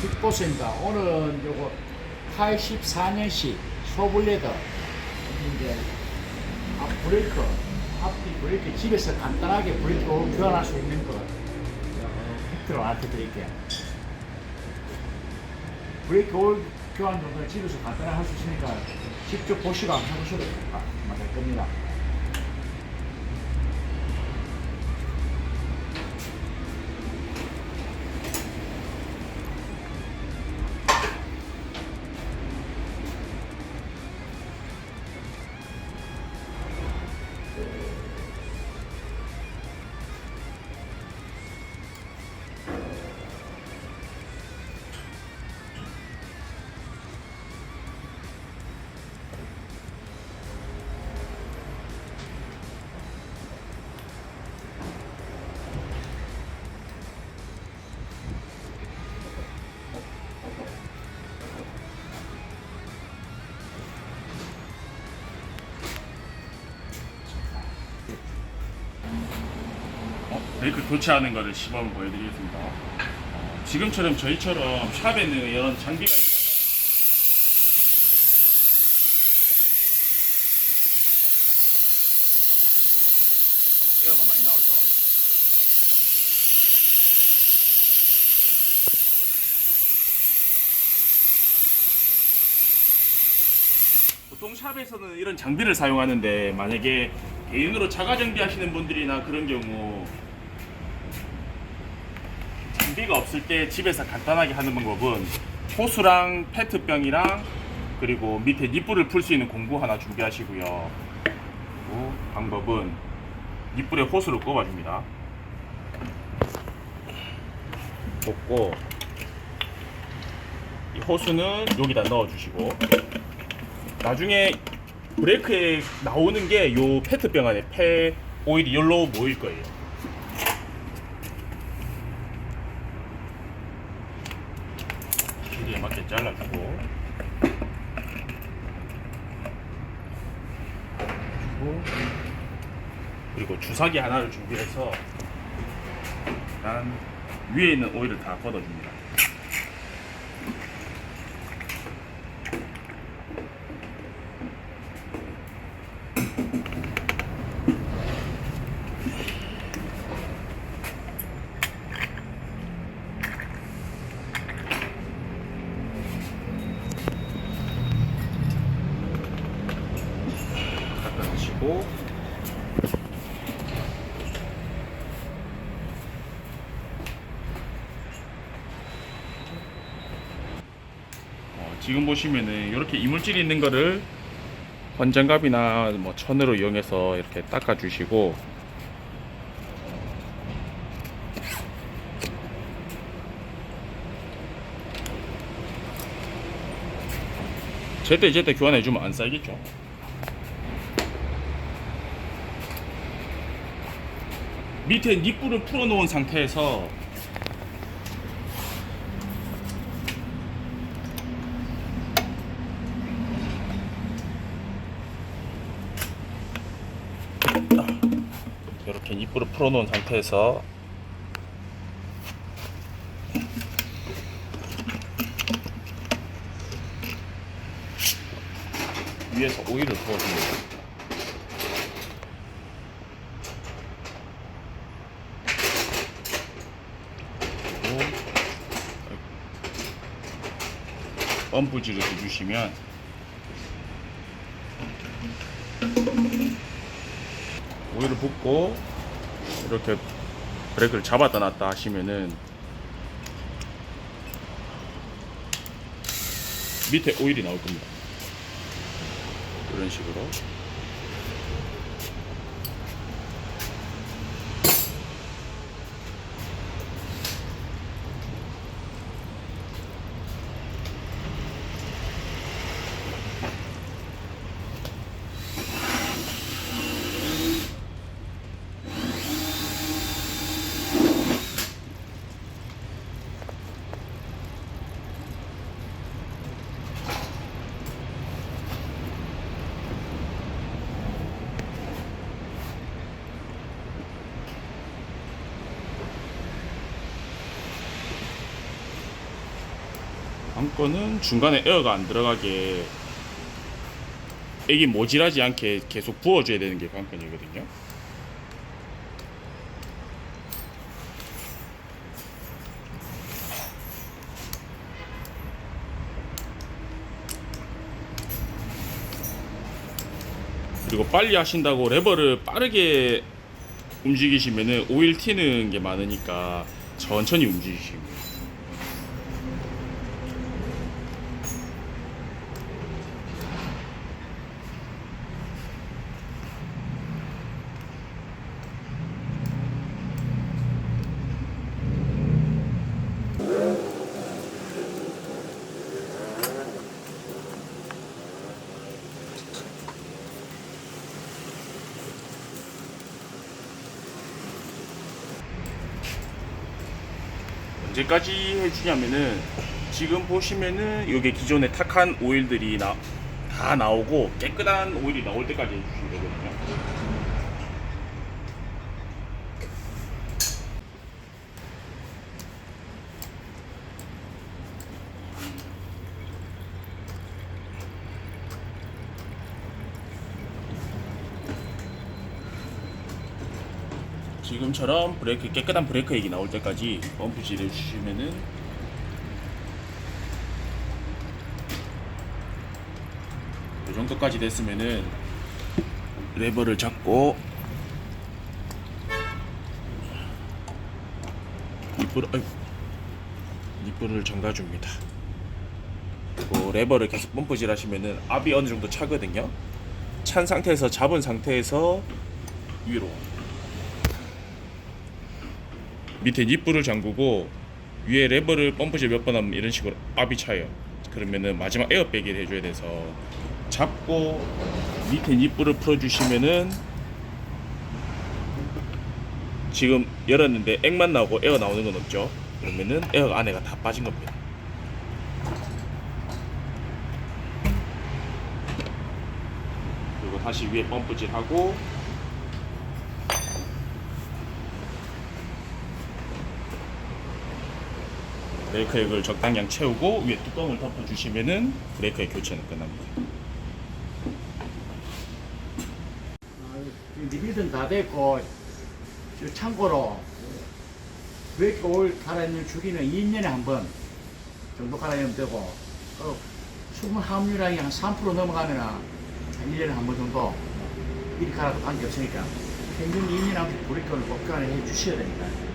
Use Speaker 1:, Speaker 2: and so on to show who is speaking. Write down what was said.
Speaker 1: 빅보스입니다. 오늘은 요거 84년식 소블레더 이제 앞 브레이크 앞뒤 브레이크 집에서 간단하게 브레이크 교환할 수 있는 거 팩트로 알려드릴게요. 브레이크 오일 교환 정도는 집에서 간단하게 할 수 있으니까 직접 보시고 한번 해보셔도 될 겁니다.
Speaker 2: 브레이크 교체하는 거를 시범을 보여드리겠습니다. 어, 지금처럼 저희처럼 샵에는 이런 장비가 있어요. 에어가 많이 나오죠. 보통 샵에서는 이런 장비를 사용하는데 만약에 개인으로 자가 정비하시는 분들이나 그런 경우 장비가 없을 때 집에서 간단하게 하는 방법은 호수랑 페트병이랑 그리고 밑에 니뿔을 풀 수 있는 공구 하나 준비하시고요. 그리고 방법은 니뿔에 호수를 꼽아줍니다. 꼽고 이 호수는 여기다 넣어주시고 나중에 브레이크에 나오는 게 요 페트병 안에 폐 오일이 열로 모일 거예요. 길이에 맞게 잘라주고 그리고 주사기 하나를 준비해서 일단 위에 있는 오일을 다 걷어줍니다 놓으시고 어, 지금 보시면은 이렇게 이물질이 있는 거를 권장갑이나 뭐 천으로 이용해서 이렇게 닦아 주시고 제때 제때 교환해 주면 안 쌓이겠죠. 밑에 니뿔을 풀어 놓은 상태에서 이렇게 니뿔을 풀어놓은 상태에서 위에서 오일을 부어줍니다. 펌프질을 해주시면 오일을 붓고 이렇게 브레이크를 잡았다 놨다 하시면은 밑에 오일이 나올 겁니다. 이런 식으로 관건은 중간에 에어가 안 들어가게 액이 모질하지 않게 계속 부어줘야 되는 게 관건이거든요. 그리고 빨리 하신다고 레버를 빠르게 움직이시면은 오일 튀는 게 많으니까 천천히 움직이시고 언제까지 해주냐면은 지금 보시면은 여기 기존의 탁한 오일들이 나, 다 나오고 깨끗한 오일이 나올 때까지 해주시면 되거든요. 지금처럼 브레이크 깨끗한 브레이크 액이 나올 때까지 펌프 질 해 주시면은 이 정도까지 됐으면은 레버를 잡고 니플 아이고 니플을 잠가 줍니다. 그리고 레버를 계속 펌프질 하시면은 압이 어느 정도 차거든요. 찬 상태에서 잡은 상태에서 위로 밑에 니플을 잠그고 위에 레버를 펌프질 몇 번 하면 이런 식으로 압이 차요. 그러면은 마지막 에어백을 해줘야 돼서 잡고 밑에 니플을 풀어주시면은 지금 열었는데 액만 나오고 에어 나오는 건 없죠. 그러면은 에어 안에가 다 빠진 겁니다. 그리고 다시 위에 펌프질 하고 브레이크 액을 적당량 채우고 위에 뚜껑을 덮어주시면은 브레이크의 교체는 끝납니다.
Speaker 1: 리빌은 다 됐고 저 참고로 브레이크 오일 갈아입는 주기는 2년에 한 번 정도 갈아입으면 되고 어, 수분 함유량이 한 3% 넘어가면 한 1년에 한 번 정도 미리 갈아도 관계없으니까 평균 2년에 한 번 브레이크 오일 꼭 교환해 주셔야 되니까